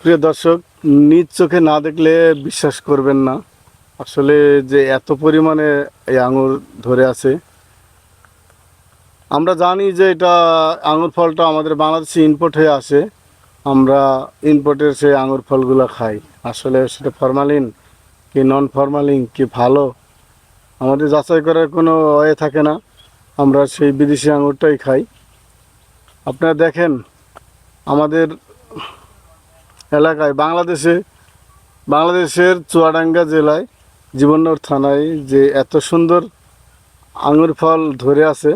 প্রিয় দর্শক, নিজ চোখে না দেখলে বিশ্বাস করবেন না। আসলে যে এত পরিমাণে এই আঙুর ধরে আছে, আমরা জানি যে এটা আঙুর ফলটা আমাদের বাংলাদেশে ইম্পোর্ট হয়ে আসে। আমরা ইম্পোর্টের সেই আঙুর ফলগুলো খাই। আসলে সেটা ফরমালিন কি নন ফরমালিন কি ভালো, আমাদের যাচাই করার কোনো ওয়ে থাকে না। আমরা সেই বিদেশি আঙুরটাই খাই। আপনারা দেখেন, আমাদের এলাকায় বাংলাদেশে, বাংলাদেশের চুয়াডাঙ্গা জেলায় জীবননগর থানায় যে এত সুন্দর আঙুর ফল ধরে আছে,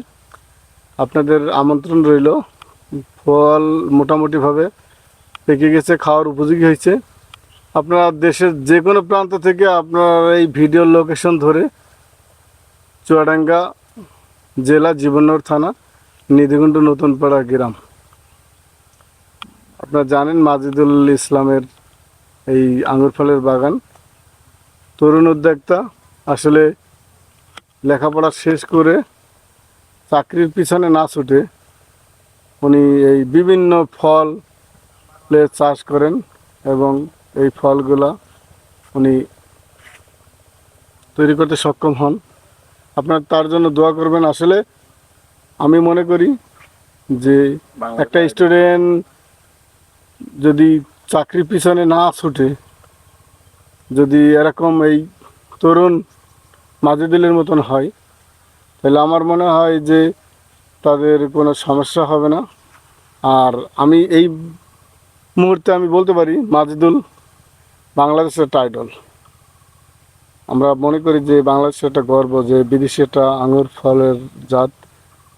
আপনাদের আমন্ত্রণ রইল। ফল মোটামুটিভাবে পেকে গেছে, খাওয়ার উপযোগী হয়েছে। আপনারা দেশের যে কোনো প্রান্ত থেকে আপনার এই ভিডিও লোকেশন ধরে চুয়াডাঙ্গা জেলা জীবননগর থানা নিধিগুন্ড নতুনপাড়া গ্রাম। আপনারা জানেন মাজিদুল ইসলামের এই আঙুর ফলের বাগান। তরুণ উদ্যোক্তা আসলে লেখাপড়া শেষ করে চাকরির পিছনে না ছুটে উনি এই বিভিন্ন ফল চাষ করেন এবং এই ফলগুলা উনি তৈরি করতে সক্ষম হন। আপনার তার জন্য দোয়া করবেন। আসলে আমি মনে করি যে একটা স্টুডেন্ট যদি চাকরির পিছনে না ছুটে, যদি এরকম এই তরুণ মাজেদুলের মতন হয়, তাহলে আমার মনে হয় যে তাদের কোনো সমস্যা হবে না। আর আমি এই মুহূর্তে আমি বলতে পারি, মাজেদুল বাংলাদেশের টাইটল আমরা মনে করি যে বাংলাদেশের একটা গর্ব যে বিদেশি একটা আঙুর ফলের জাত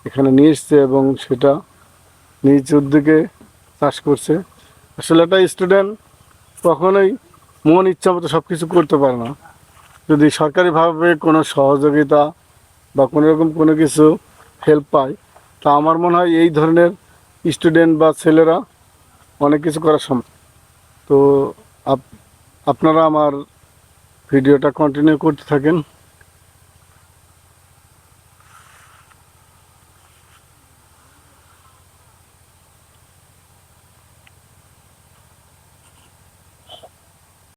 এখানে নিয়ে এসছে এবং সেটা নিজ উদ্যোগে চাষ করছে। আসলে একটা স্টুডেন্ট কখনোই মন ইচ্ছা মতো সব কিছু করতে পারে না। যদি সরকারিভাবে কোনো সহযোগিতা বা কোনো রকম কোনো কিছু হেল্প পায়, তা আমার মনে হয় এই ধরনের স্টুডেন্ট বা ছেলেরা অনেক কিছু করা সম্ভব। তো আপ- আপনারা আমার ভিডিওটা কন্টিনিউ করতে থাকেন।